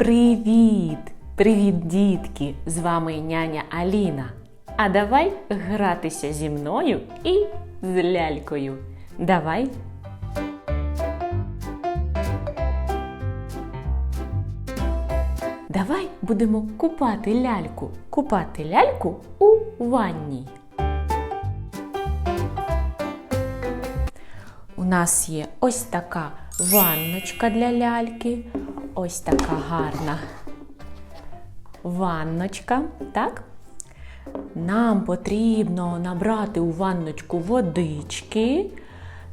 Привіт! Привіт, дітки! З вами няня Аліна. А давай гратися зі мною і з лялькою. Давай. Давай будемо купати ляльку. Купати ляльку у ванні. У нас є ось така ванночка для ляльки, ось така гарна ванночка, так? Нам потрібно набрати у ванночку водички.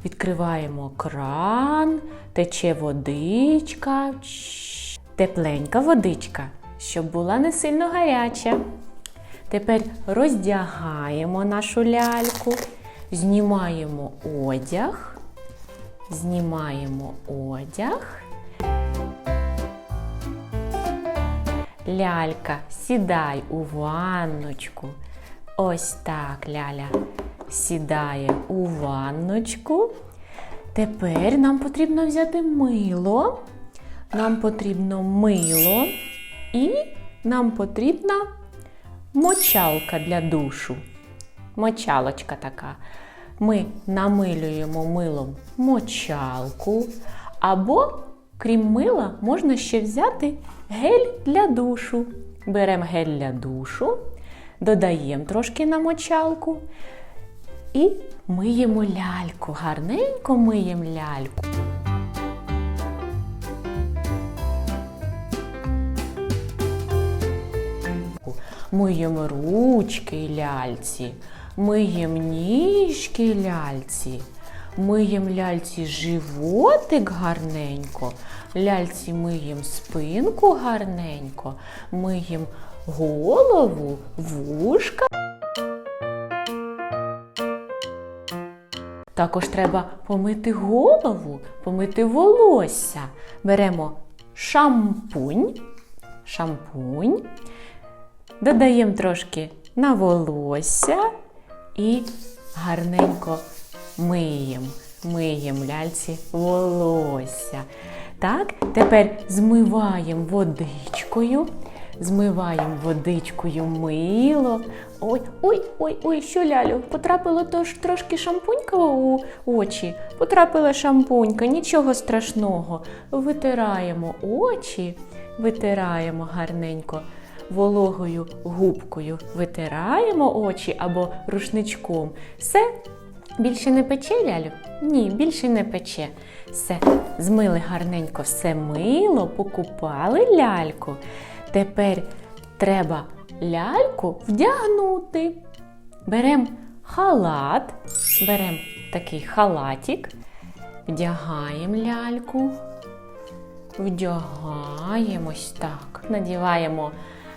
Відкриваємо кран, тече водичка, тепленька водичка, щоб була не сильно гаряча. Тепер роздягаємо нашу ляльку, знімаємо одяг, знімаємо одяг. Лялька, сідай у ванночку. Ось так ляля сідає у ванночку. Тепер нам потрібно взяти мило. Нам потрібно мило і нам потрібна мочалка для душу. Мочалочка така. Ми намилюємо милом мочалку, або, крім мила, можна ще взяти гель для душу. Беремо гель для душу, додаємо трошки на мочалку і миємо ляльку. Гарненько миємо ляльку. Миємо ручки ляльці, миємо ніжки ляльці, миємо ляльці животик гарненько, ляльці миємо спинку гарненько, миємо голову, вушка. Також треба помити голову, помити волосся. Беремо шампунь, шампунь, додаємо трошки на волосся і гарненько миємо. Миємо ляльці волосся. Так, тепер змиваємо водичкою. Змиваємо водичкою мило. Ой, ой, ой, ой, що лялю, потрапило тож трошки шампунька у очі. Потрапила шампунька, нічого страшного. Витираємо очі, витираємо гарненько вологою губкою. Витираємо очі або рушничком. Все, більше не пече лялю? Ні, більше не пече. Все, змили гарненько все мило, покупали ляльку. Тепер треба ляльку вдягнути. Беремо халат, беремо такий халатик, вдягаємо ляльку, вдягаємо ось так, надіваємо,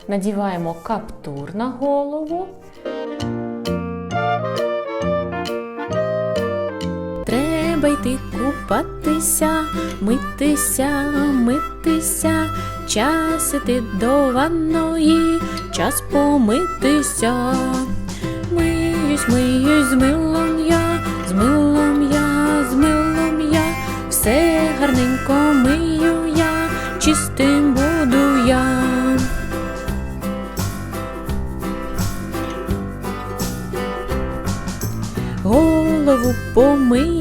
надіваємо каптур на голову. Треба йти купатися, митися, митися, час іти до ванної, час помитися. Миюсь, миюсь з милом я, з милом я, з милом я, все гарненько мию я, чистим буду я. Голову помию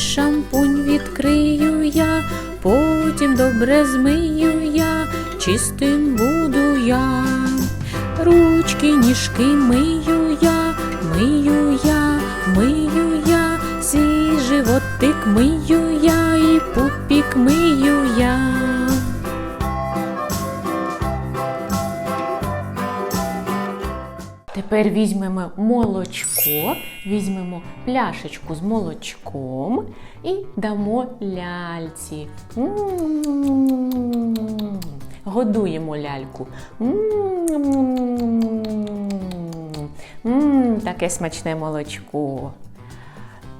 шампунь відкрию я, потім добре змию я, чистим буду я. Ручки, ніжки мию я, мию я, мию я, свій животик мию Тепер візьмемо молочко, візьмемо пляшечку з молочком і дамо ляльці. М-м-м. Годуємо ляльку. М, Таке смачне молочко.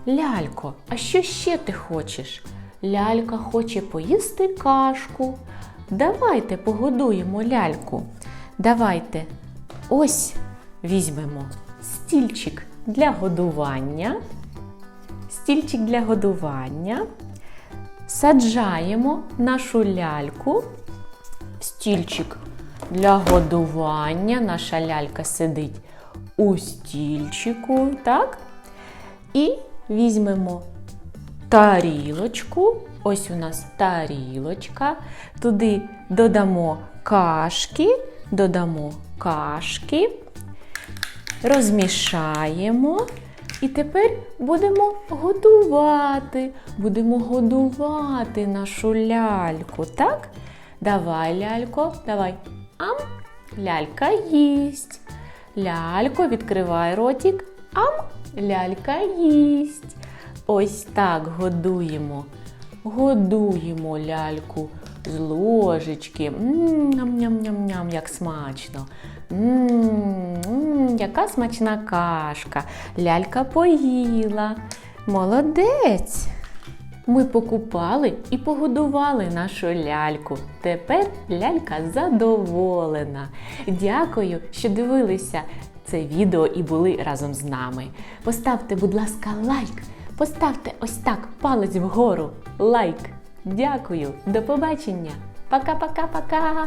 Лялько, а що ще ти хочеш? Лялька хоче поїсти кашку. Давайте погодуємо ляльку. Давайте ось візьмемо стільчик для годування. Стільчик для годування. Саджаємо нашу ляльку стільчик для годування. Наша лялька сидить у стільчику, так? І візьмемо тарілочку. Ось у нас тарілочка. Туди додамо кашки, додамо кашки, розмішаємо. І тепер будемо годувати. Будемо годувати нашу ляльку, так? Давай, лялько, давай. Ам, лялька їсть. Лялько, відкривай ротик. Ам, лялька їсть. Ось так годуємо. Годуємо ляльку з ложечки. Ням-ням-ням-ням, як смачно. М, м, яка смачна кашка. Лялька поїла. Молодець. Ми покупали і погодували нашу ляльку. Тепер лялька задоволена. Дякую, що дивилися це відео і були разом з нами. Поставте, будь ласка, лайк. Поставте ось так палець вгору. Лайк. Дякую. До побачення. Пока-пока-пока.